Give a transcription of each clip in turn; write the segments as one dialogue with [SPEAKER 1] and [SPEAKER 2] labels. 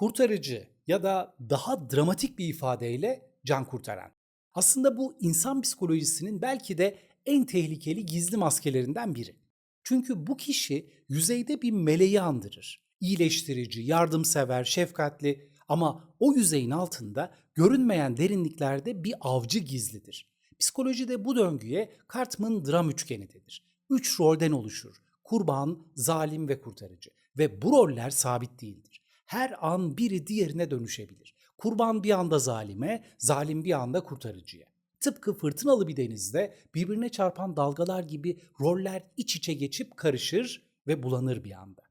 [SPEAKER 1] kurtarıcı ya da daha dramatik bir ifadeyle can kurtaran. Aslında bu insan psikolojisinin belki de en tehlikeli gizli maskelerinden biri. Çünkü bu kişi yüzeyde bir meleği andırır. İyileştirici, yardımsever, şefkatli ama o yüzeyin altında görünmeyen derinliklerde bir avcı gizlidir. Psikolojide bu döngüye Cartman dram üçgeni denir. Üç rolden oluşur. Kurban, zalim ve kurtarıcı. Ve bu roller sabit değildir. Her an biri diğerine dönüşebilir. Kurban bir anda zalime, zalim bir anda kurtarıcıya. Tıpkı fırtınalı bir denizde birbirine çarpan dalgalar gibi roller iç içe geçip karışır ve bulanır bir anda.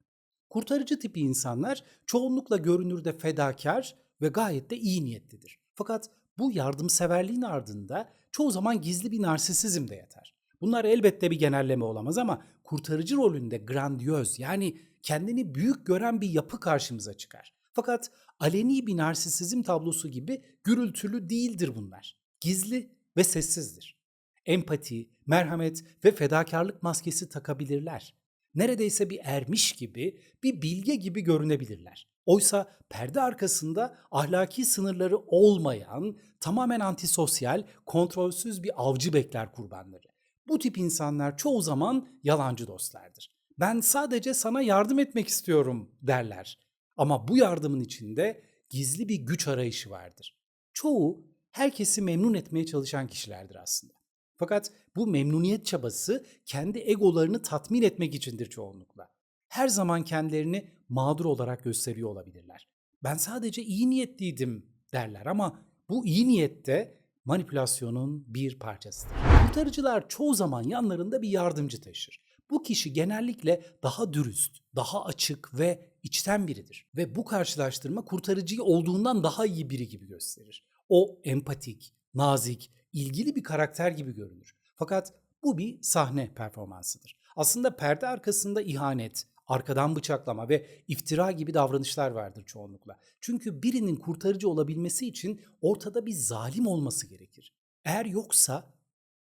[SPEAKER 1] Kurtarıcı tipi insanlar çoğunlukla görünürde fedakar ve gayet de iyi niyetlidir. Fakat bu yardımseverliğin ardında çoğu zaman gizli bir narsisizm de yatar. Bunlar elbette bir genelleme olamaz ama kurtarıcı rolünde grandiyöz yani kendini büyük gören bir yapı karşımıza çıkar. Fakat aleni bir narsisizm tablosu gibi gürültülü değildir bunlar. Gizli ve sessizdir. Empati, merhamet ve fedakarlık maskesi takabilirler. Neredeyse bir ermiş gibi, bir bilge gibi görünebilirler. Oysa perde arkasında ahlaki sınırları olmayan, tamamen antisosyal, kontrolsüz bir avcı bekler kurbanları. Bu tip insanlar çoğu zaman yalancı dostlardır. Ben sadece sana yardım etmek istiyorum derler. Ama bu yardımın içinde gizli bir güç arayışı vardır. Çoğu herkesi memnun etmeye çalışan kişilerdir aslında. Fakat bu memnuniyet çabası kendi egolarını tatmin etmek içindir çoğunlukla. Her zaman kendilerini mağdur olarak gösteriyor olabilirler. Ben sadece iyi niyetliydim derler ama bu iyi niyette manipülasyonun bir parçasıdır. Kurtarıcılar çoğu zaman yanlarında bir yardımcı taşır. Bu kişi genellikle daha dürüst, daha açık ve içten biridir. Ve bu karşılaştırma kurtarıcıyı olduğundan daha iyi biri gibi gösterir. O empatik, nazik, ilgili bir karakter gibi görünür. Fakat bu bir sahne performansıdır. Aslında perde arkasında ihanet, arkadan bıçaklama ve iftira gibi davranışlar vardır çoğunlukla. Çünkü birinin kurtarıcı olabilmesi için ortada bir zalim olması gerekir. Eğer yoksa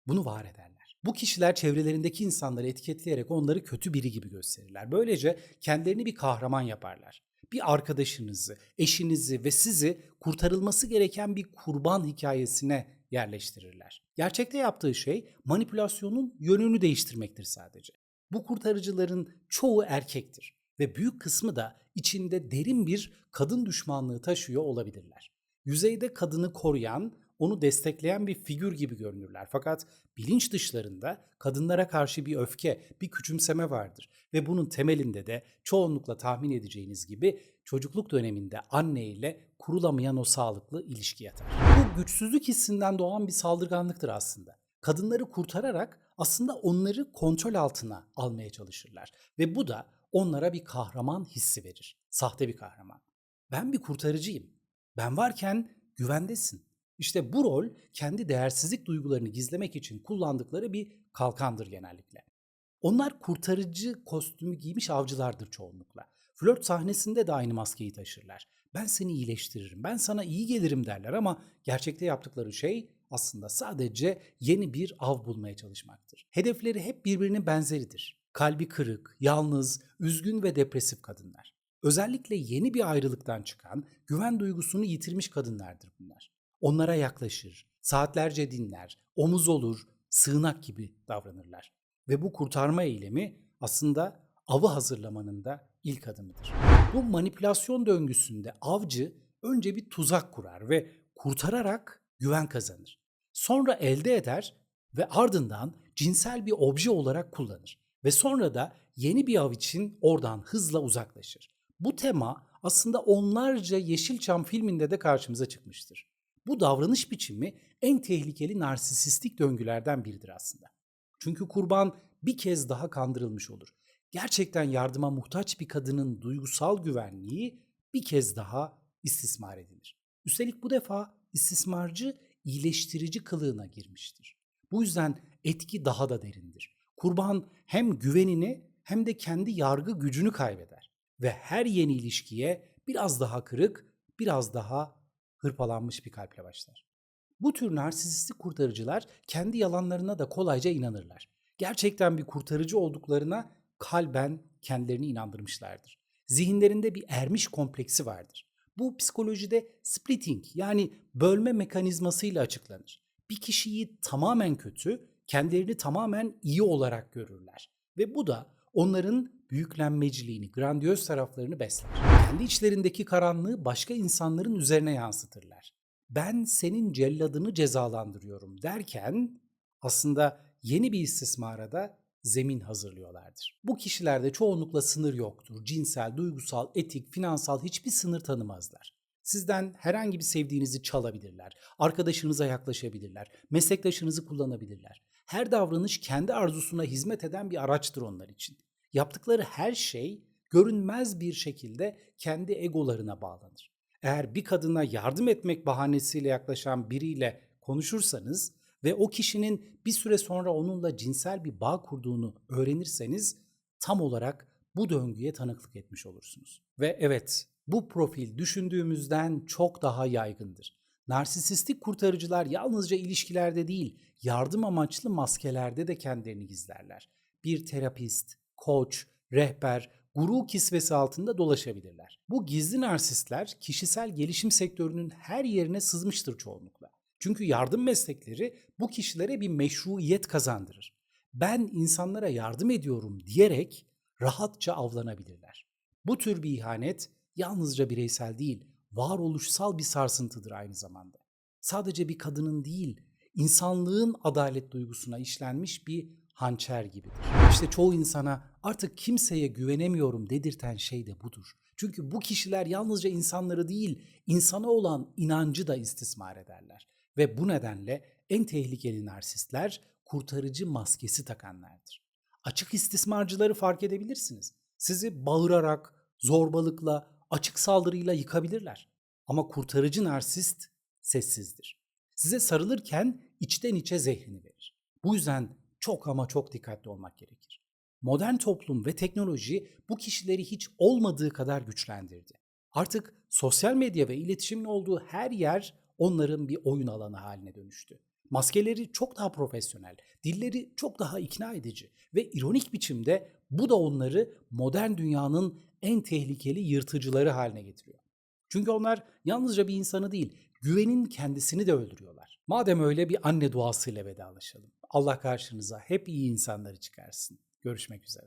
[SPEAKER 1] bunu var ederler. Bu kişiler çevrelerindeki insanları etiketleyerek onları kötü biri gibi gösterirler. Böylece kendilerini bir kahraman yaparlar. Bir arkadaşınızı, eşinizi ve sizi kurtarılması gereken bir kurban hikayesine yerleştirirler. Gerçekte yaptığı şey manipülasyonun yönünü değiştirmektir sadece. Bu kurtarıcıların çoğu erkektir ve büyük kısmı da içinde derin bir kadın düşmanlığı taşıyor olabilirler. Yüzeyde kadını koruyan, onu destekleyen bir figür gibi görünürler. Fakat bilinç dışlarında kadınlara karşı bir öfke, bir küçümseme vardır. Ve bunun temelinde de çoğunlukla tahmin edeceğiniz gibi çocukluk döneminde anne ile kurulamayan o sağlıklı ilişki yatar. Bu güçsüzlük hissinden doğan bir saldırganlıktır aslında. Kadınları kurtararak aslında onları kontrol altına almaya çalışırlar. Ve bu da onlara bir kahraman hissi verir. Sahte bir kahraman. Ben bir kurtarıcıyım. Ben varken güvendesin. İşte bu rol kendi değersizlik duygularını gizlemek için kullandıkları bir kalkandır genellikle. Onlar kurtarıcı kostümü giymiş avcılardır çoğunlukla. Flört sahnesinde de aynı maskeyi taşırlar. Ben seni iyileştiririm, ben sana iyi gelirim derler ama gerçekte yaptıkları şey aslında sadece yeni bir av bulmaya çalışmaktır. Hedefleri hep birbirinin benzeridir. Kalbi kırık, yalnız, üzgün ve depresif kadınlar. Özellikle yeni bir ayrılıktan çıkan, güven duygusunu yitirmiş kadınlardır bunlar. Onlara yaklaşır, saatlerce dinler, omuz olur, sığınak gibi davranırlar. Ve bu kurtarma eylemi aslında avı hazırlamanın da ilk adımıdır. Bu manipülasyon döngüsünde avcı önce bir tuzak kurar ve kurtararak güven kazanır. Sonra elde eder ve ardından cinsel bir obje olarak kullanır. Ve sonra da yeni bir av için oradan hızla uzaklaşır. Bu tema aslında onlarca Yeşilçam filminde de karşımıza çıkmıştır. Bu davranış biçimi en tehlikeli narsisistik döngülerden biridir aslında. Çünkü kurban bir kez daha kandırılmış olur. Gerçekten yardıma muhtaç bir kadının duygusal güvenliği bir kez daha istismar edilir. Üstelik bu defa istismarcı iyileştirici kılığına girmiştir. Bu yüzden etki daha da derindir. Kurban hem güvenini hem de kendi yargı gücünü kaybeder ve her yeni ilişkiye biraz daha kırık, biraz daha hırpalanmış bir kalple başlar. Bu tür narsisistik kurtarıcılar kendi yalanlarına da kolayca inanırlar. Gerçekten bir kurtarıcı olduklarına kalben kendilerini inandırmışlardır. Zihinlerinde bir ermiş kompleksi vardır. Bu psikolojide splitting yani bölme mekanizmasıyla açıklanır. Bir kişiyi tamamen kötü, kendilerini tamamen iyi olarak görürler. Ve bu da onların büyüklenmeciliğini, grandiyoz taraflarını besler. Kendi içlerindeki karanlığı başka insanların üzerine yansıtırlar. Ben senin celladını cezalandırıyorum derken aslında yeni bir istismara zemin hazırlıyorlardır. Bu kişilerde çoğunlukla sınır yoktur. Cinsel, duygusal, etik, finansal hiçbir sınır tanımazlar. Sizden herhangi bir sevdiğinizi çalabilirler. Arkadaşınıza yaklaşabilirler. Meslektaşınızı kullanabilirler. Her davranış kendi arzusuna hizmet eden bir araçtır onlar için. Yaptıkları her şey görünmez bir şekilde kendi egolarına bağlanır. Eğer bir kadına yardım etmek bahanesiyle yaklaşan biriyle konuşursanız ve o kişinin bir süre sonra onunla cinsel bir bağ kurduğunu öğrenirseniz tam olarak bu döngüye tanıklık etmiş olursunuz. Ve evet, bu profil düşündüğümüzden çok daha yaygındır. Narsisistik kurtarıcılar yalnızca ilişkilerde değil, yardım amaçlı maskelerde de kendilerini gizlerler. Bir terapist, koç, rehber, guru kisvesi altında dolaşabilirler. Bu gizli narsistler kişisel gelişim sektörünün her yerine sızmıştır çoğunlukla. Çünkü yardım meslekleri bu kişilere bir meşruiyet kazandırır. Ben insanlara yardım ediyorum diyerek rahatça avlanabilirler. Bu tür bir ihanet yalnızca bireysel değil, varoluşsal bir sarsıntıdır aynı zamanda. Sadece bir kadının değil, insanlığın adalet duygusuna işlenmiş bir hançer gibidir. İşte çoğu insana artık kimseye güvenemiyorum dedirten şey de budur. Çünkü bu kişiler yalnızca insanları değil, insana olan inancı da istismar ederler. Ve bu nedenle en tehlikeli narsistler kurtarıcı maskesi takanlardır. Açık istismarcıları fark edebilirsiniz. Sizi bağırarak, zorbalıkla, açık saldırıyla yıkabilirler. Ama kurtarıcı narsist sessizdir. Size sarılırken içten içe zehrini verir. Bu yüzden çok ama çok dikkatli olmak gerekir. Modern toplum ve teknoloji bu kişileri hiç olmadığı kadar güçlendirdi. Artık sosyal medya ve iletişimin olduğu her yer onların bir oyun alanı haline dönüştü. Maskeleri çok daha profesyonel, dilleri çok daha ikna edici ve ironik biçimde bu da onları modern dünyanın en tehlikeli yırtıcıları haline getiriyor. Çünkü onlar yalnızca bir insanı değil, güvenin kendisini de öldürüyorlar. Madem öyle bir anne duasıyla vedalaşalım. Allah karşınıza hep iyi insanları çıkarsın. Görüşmek üzere.